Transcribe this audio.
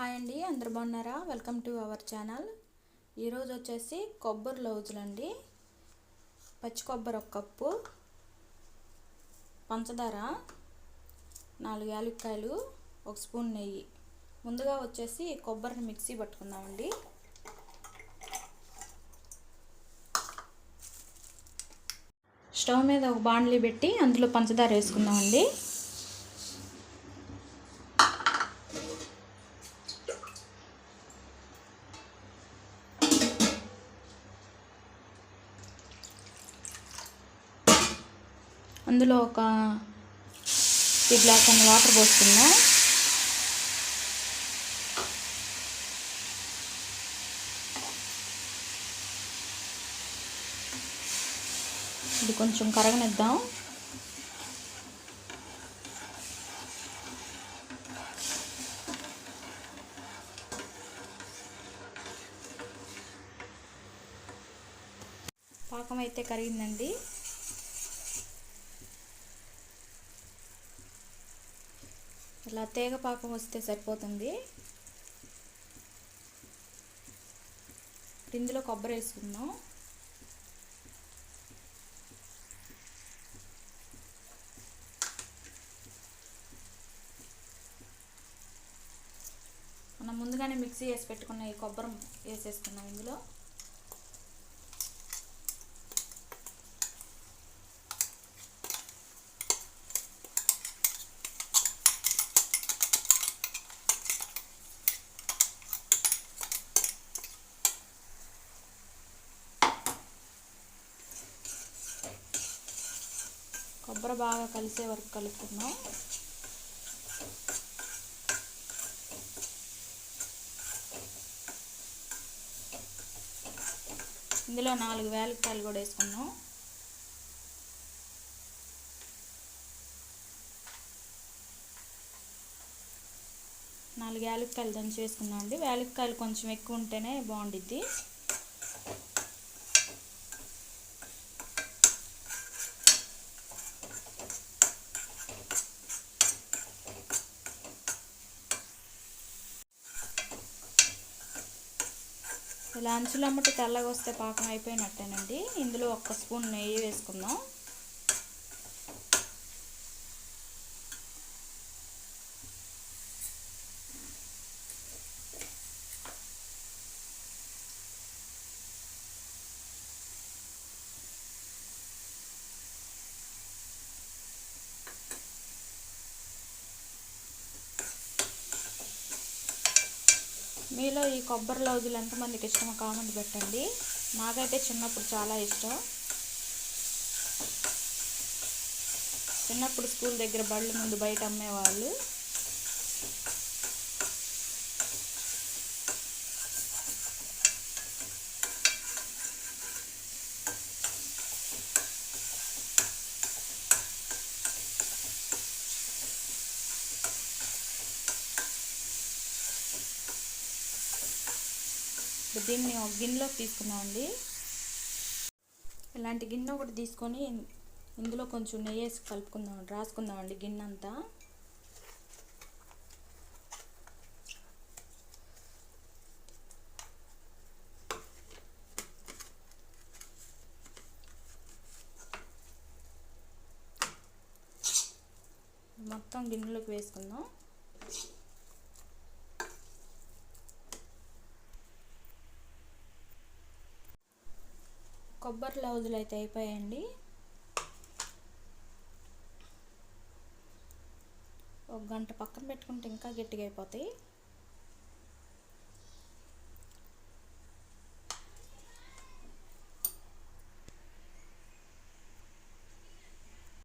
Hi అండి అందరు బాగున్నారా? వెల్కమ్ టు అవర్ ఛానల్ ఈరోజు వచ్చేసి కొబ్బరి లౌజులు అండి. పచ్చి కొబ్బరి ఒక కప్పు. పంచదార నాలుగు యాలక్కాయలు ఒక స్పూన్ నెయ్యి. ముందుగా వచ్చేసి కొబ్బరిని మిక్సీ పట్టుకుందామండి. స్టవ్ మీద ఒక బాండ్లీ పెట్టి అందులో పంచదార వేసుకుందామండి. అందులో ఒక టీ గ్లాస్ అన్న వాటర్ పోసుకున్నా. ఇది కొంచెం కరగనిద్దాం. పాకం అయితే కరిగిందండి. ఇలా తీగ పాకం వస్తే సరిపోతుంది. ఇందులో కొబ్బరి వేసుకుందాం. మనం ముందుగానే మిక్సీ వేసి పెట్టుకున్న ఈ కొబ్బరి వేసేసుకున్నాం ఇందులో. కొబ్బరి బాగా కలిసే వరకు కలుపుకున్నాం ఇందులో నాలుగు వేలకాయలు కూడా వేసుకున్నాం నాలుగు యాలక్కాయలు దంచి వేసుకున్నాం అండి. యాలక్కాయలు కొంచెం ఎక్కువ ఉంటేనే బాగుండిద్ది. ఇలా అంచులు అమ్మటి తెల్లగా వస్తే పాకం అయిపోయినట్టేనండి. ఇందులో ఒక్క స్పూన్ నెయ్యి వేసుకుందాం. మీలో ఈ కొబ్బరి లౌజులు ఎంతమందికి ఇష్టమో కామెంట్ పెట్టండి. నాకైతే చిన్నప్పుడు చాలా ఇష్టం. చిన్నప్పుడు స్కూల్ దగ్గర బళ్ళు ముందు బయట అమ్మేవాళ్ళు. ఇప్పుడు దీన్ని ఒక గిన్నెలోకి తీసుకున్నామండి. ఇలాంటి గిన్నె ఒకటి తీసుకొని ఇందులో కొంచెం నెయ్యి వేసి కలుపుకుందాం రాసుకుందామండి గిన్నె అంతా మొత్తం గిన్నెలోకి వేసుకుందాం. కొబ్బరి లౌజులు అయితే అయిపోయాయండి. ఒక గంట పక్కన పెట్టుకుంటే ఇంకా గట్టిగా అయిపోతాయి.